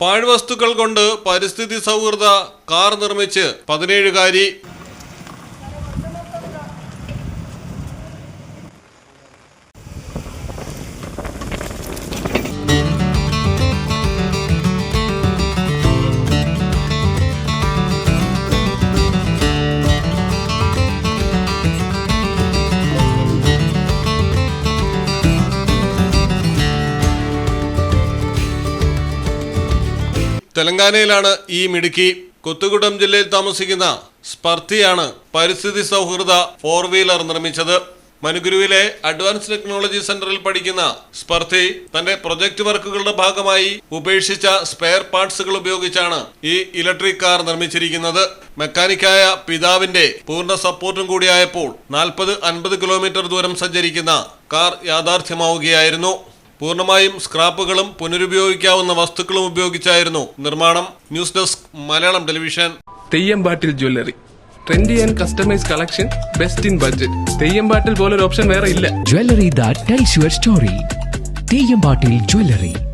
പാഴ്വസ്തുക്കൾ കൊണ്ട് പരിസ്ഥിതി സൗഹൃദ കാർ നിർമ്മിച്ച് പതിനേഴുകാരി തെലങ്കാനയിലാണ് ഈ മിടുക്കി. കൊത്തുകുടം ജില്ലയിൽ താമസിക്കുന്ന സ്പർത്തിയാണ് പരിസ്ഥിതി സൗഹൃദ ഫോർ വീലർ നിർമ്മിച്ചത്. മനുഗുരുവിലെ അഡ്വാൻസ് ടെക്നോളജി സെന്ററിൽ പഠിക്കുന്ന സ്പർത്തി തന്റെ പ്രൊജക്ട് വർക്കുകളുടെ ഭാഗമായി ഉപേക്ഷിച്ച സ്പെയർ പാർട്സുകൾ ഉപയോഗിച്ചാണ് ഈ ഇലക്ട്രിക് കാർ നിർമ്മിച്ചിരിക്കുന്നത്. മെക്കാനിക്കായ പിതാവിന്റെ പൂർണ സപ്പോർട്ടും കൂടിയായപ്പോൾ നാൽപ്പത് അൻപത് കിലോമീറ്റർ ദൂരം സഞ്ചരിക്കുന്ന കാർ യാഥാർത്ഥ്യമാവുകയായിരുന്നു. പൂർണമായും സ്ക്രാപ്പുകളും പുനരുപയോഗിക്കാവുന്ന വസ്തുക്കളും ഉപയോഗിച്ചായിരുന്നു നിർമ്മാണം. News desk Malayalam television. Theyyampattil jewellery. Trendy and customise collection best in budget. Theyyampattil പോലൊരു ഓപ്ഷൻ വേറെ ഇല്ല. Jewellery that tells your story. Theyyampattil Jewelry.